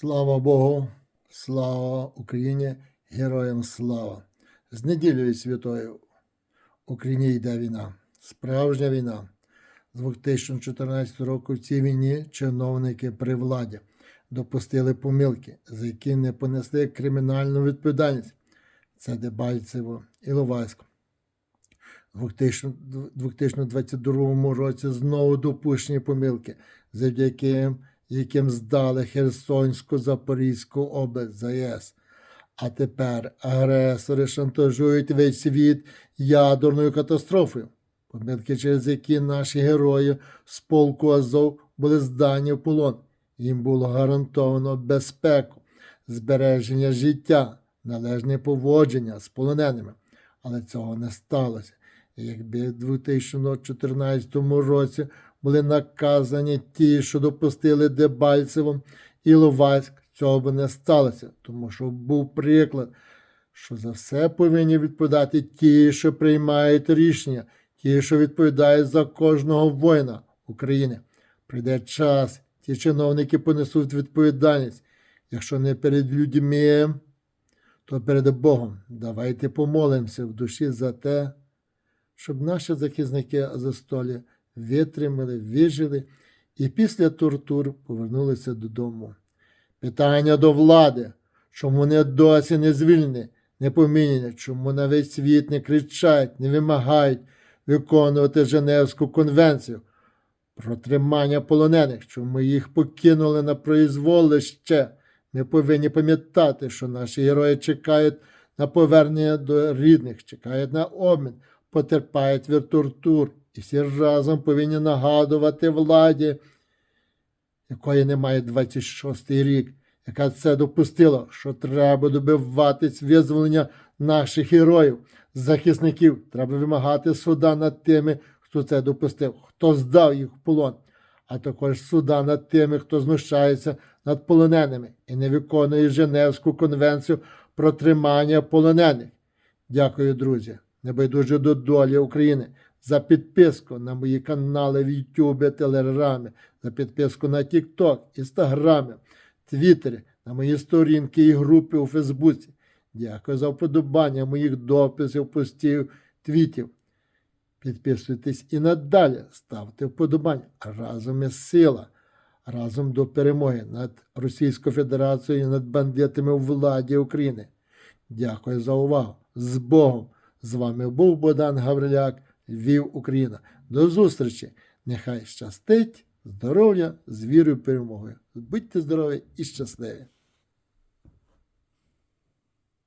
Слава Богу, слава Україні, героям слава! З неділею святою Україні йде війна, справжня війна. З 2014 року в цій війні чиновники при владі допустили помилки, за які не понесли кримінальну відповідальність. Це Дебальцево, і Іловайськ. У 2022 році знову допущені помилки, завдяки яким здали Херсонську Запорізьку область за. А тепер агресори шантажують весь світ ядерною катастрофою. Помилки, через які наші герої з полку Азов були здані в полон. Їм було гарантовано безпеку, збереження життя, належне поводження з полоненими. Але цього не сталося. Якби в 2014 році були наказані ті, що допустили Дебальцевом і Ловацьк, цього б не сталося, тому що був приклад, що за все повинні відповідати ті, що приймають рішення, ті, що відповідають за кожного воїна України. Прийде час, ті чиновники понесуть відповідальність. Якщо не перед людьми, то перед Богом. Давайте помолимося в душі за те, щоб наші захисники Азостолі витримали, вижили і після тортур повернулися додому. Питання до влади, чому вони досі не звільнені, не поміняні, чому на весь світ не кричать, не вимагають виконувати Женевську конвенцію про тримання полонених, чому їх покинули на произволище. Ми повинні пам'ятати, що наші герої чекають на повернення до рідних, чекають на обмін, потерпають від тортур. І всі разом повинні нагадувати владі, якої немає 26-й рік, яка це допустила, що треба добиватись визволення наших героїв, захисників. Треба вимагати суда над тими, хто це допустив, хто здав їх в полон, а також суда над тими, хто знущається над полоненими і не виконує Женевську конвенцію про тримання полонених. Дякую, друзі, небайдуже до долі України за підписку на мої канали в YouTube, Телеграмі, за підписку на TikTok, Інстаграмі, Твіттері, на мої сторінки і групи у Фейсбуці. Дякую за вподобання моїх дописів, постів, твітів. Підписуйтесь і надалі ставте вподобання. Разом із сила, разом до перемоги над Російською Федерацією над бандитами у владі України. Дякую за увагу. З Богом! З вами був Богдан Гавриляк. Львів, Україна. До зустрічі! Нехай щастить, здоров'я з вірою перемоги. Будьте здорові і щасливі!